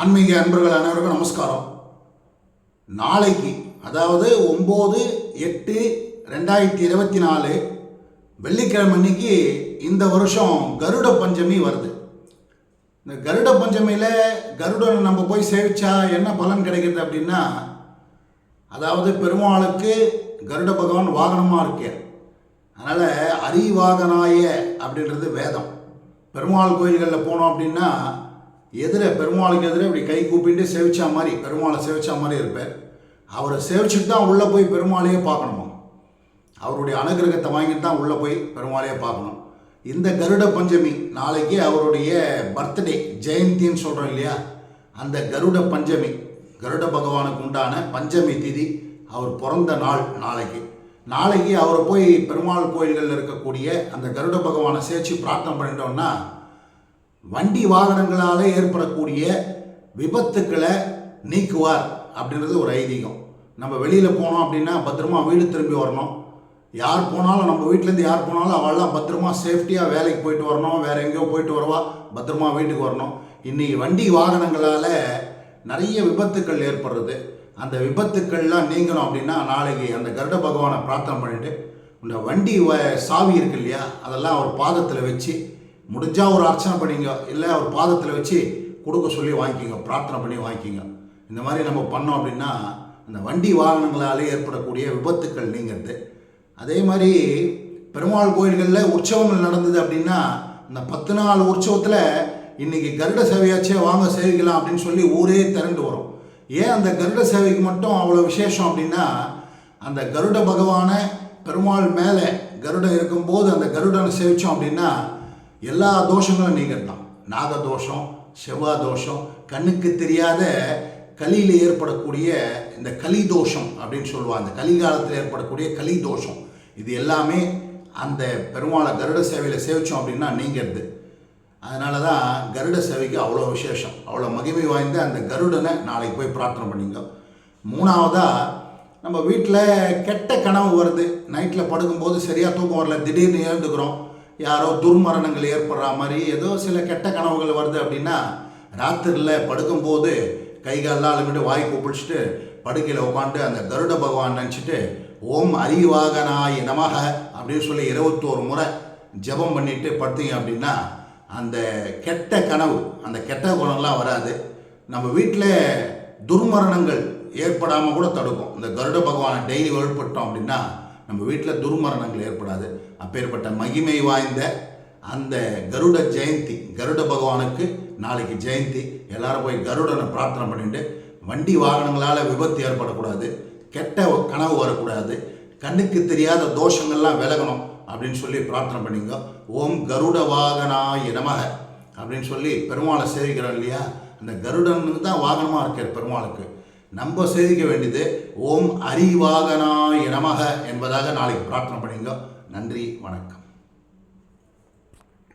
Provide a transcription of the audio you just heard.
ஆன்மீக அன்பர்கள் அனைவருக்கும் நமஸ்காரம். நாளைக்கு அதாவது ஒம்பது எட்டு ரெண்டாயிரத்தி இருபத்தி நாலு வெள்ளிக்கிழமை அன்னைக்கு இந்த வருஷம் கருட பஞ்சமி வருது. இந்த கருட பஞ்சமியில் கருடனை நம்ம போய் சேவிச்சா என்ன பலன் கிடைக்கிறது அப்படின்னா அதாவது பெருமாளுக்கு கருட பகவான் வாகனமாக இருக்கார். அதனால் அரிவாகனாய அப்படின்றது வேதம். பெருமாள் கோயில்களில் போனோம் அப்படின்னா எதிர பெருமாளுக்கு எதிரே இப்படி கை கூப்பிட்டு சேவிச்சா மாதிரி பெருமாளை சேவிச்சா மாதிரி இருப்பார். அவரை சேவிச்சுட்டு தான் உள்ளே போய் பெருமாளையே பார்க்கணுமா? அவருடைய அனுகிரகத்தை வாங்கிட்டு தான் உள்ளே போய் பெருமாளையே பார்க்கணும். இந்த கருட பஞ்சமி நாளைக்கு அவருடைய பர்த்டே ஜெயந்தின்னு சொல்கிறோம் இல்லையா? அந்த கருட பஞ்சமி கருட பகவானுக்கு உண்டான பஞ்சமி திதி அவர் பிறந்த நாள் நாளைக்கு. நாளைக்கு அவரை போய் பெருமாள் கோயில்களில் இருக்கக்கூடிய அந்த கருட பகவானை சேர்த்து பிரார்த்தனை பண்ணிட்டோம்னா வண்டி வாகனங்களால் ஏற்படக்கூடிய விபத்துக்களை நீக்குவார் அப்படின்றது ஒரு ஐதீகம். நம்ம வெளியில் போனோம் அப்படின்னா பத்திரமா வீடு திரும்பி வரணும். யார் போனாலும் நம்ம வீட்டிலேருந்து யார் போனாலும் அவள்லாம் பத்திரமா சேஃப்டியாக வேலைக்கு போயிட்டு வரணும். வேறு எங்கேயோ போயிட்டு வருவா பத்திரமா வீட்டுக்கு வரணும். இன்றைக்கி வண்டி வாகனங்களால் நிறைய விபத்துக்கள் ஏற்படுறது. அந்த விபத்துக்கள்லாம் நீங்கணும் அப்படின்னா நாளைக்கு அந்த கருட பகவானை பிரார்த்தனை பண்ணிவிட்டு இந்த வண்டி வ- சாவி இருக்கு இல்லையா அதெல்லாம் அவர் பாதத்தில் வச்சு முடிஞ்சால் ஒரு அர்ச்சனை பண்ணிங்க இல்லை ஒரு பாதத்தில் வச்சு கொடுக்க சொல்லி வாங்கிக்கிங்க. பிரார்த்தனை பண்ணி வாங்கிக்கிங்க. இந்த மாதிரி நம்ம பண்ணோம் அப்படின்னா இந்த வண்டி வாகனங்களால் ஏற்படக்கூடிய விபத்துக்கள் நீங்கிறது. அதே மாதிரி பெருமாள் கோயில்களில் உற்சவங்கள் நடந்தது அப்படின்னா இந்த பத்து நாள் உற்சவத்தில் இன்னைக்கு கருட சேவையாச்சே வாங்க சேவிக்கலாம் அப்படின்னு சொல்லி ஊரே திரண்டு வரும். ஏன் அந்த கருட சேவைக்கு மட்டும் அவ்வளோ விசேஷம் அப்படின்னா அந்த கருட பகவானை பெருமாள் மேலே கருடன் இருக்கும்போது அந்த கருடனை சேவித்தோம் அப்படின்னா எல்லா தோஷங்களும் நீங்கலாம் நாக தோஷம் செவ்வாய் தோஷம் கண்ணுக்கு தெரியாத கலியில் ஏற்படக்கூடிய இந்த கலி தோஷம் அப்படின்னு சொல்லுவாங்க. அந்த கலிகாலத்தில் ஏற்படக்கூடிய கலி தோஷம் இது எல்லாமே அந்த பெருமாளை கருட சேவையில் சேவிச்சோம் அப்படின்னா நீங்கிறது. அதனால தான் கருட சேவைக்கு அவ்வளோ விசேஷம். அவ்வளோ மகிமை வாய்ந்த அந்த கருடனை நாளைக்கு போய் பிரார்த்தனை பண்ணிங்க மூணாவதாக நம்ம வீட்டில் கெட்ட கனவு வருது. நைட்டில் படுக்கும்போது சரியாக தூக்கம் வரல திடீர்னு எழுந்துக்கிறோம். யாரோ துர்மரணங்கள் ஏற்படுற மாதிரி ஏதோ சில கெட்ட கனவுகள் வருது அப்படின்னா ராத்திரியில் படுக்கும்போது கை காலெல்லாம் அழுமிட்டு வாய் கூப்பிடிச்சிட்டு படுக்கையில் உட்காந்து அந்த கருட பகவான் நினச்சிட்டு ஓம் அறிவாகனாய் நமக அப்படின்னு சொல்லி இருபத்தோரு முறை ஜெபம் பண்ணிட்டு படுத்தீங்க அப்படின்னா அந்த கெட்ட கனவு அந்த கெட்ட குணம்லாம் வராது. நம்ம வீட்டில் துர்மரணங்கள் ஏற்படாமல் கூட தடுக்கும். இந்த கருட பகவானை டெய்லி வழிபட்டோம் அப்படின்னா நம்ம வீட்டில் துர்மரணங்கள் ஏற்படாது. அப்பேற்பட்ட மகிமை வாய்ந்த அந்த கருட ஜெயந்தி கருட பகவானுக்கு நாளைக்கு ஜெயந்தி. எல்லாரும் போய் கருடனை பிரார்த்தனை பண்ணிட்டு வண்டி வாகனங்களால் விபத்து ஏற்படக்கூடாது. கெட்ட கனவு வரக்கூடாது. கண்ணுக்கு தெரியாத தோஷங்கள்லாம் விலகணும் அப்படின்னு சொல்லி பிரார்த்தனை பண்ணிங்க. ஓம் கருட வாகனாய நமக அப்படின்னு சொல்லி பெருமாளை சேவிக்கிறோம் இல்லையா? அந்த கருடனுக்கு தான் வாகனமாக இருக்கார் பெருமாளுக்கு. நம்ம சேதிக்க வேண்டியது ஓம் அரிவாகனாய நமக என்பதாக நாளைக்கு பிரார்த்தனை பண்ணிங்க நன்றி வணக்கம்.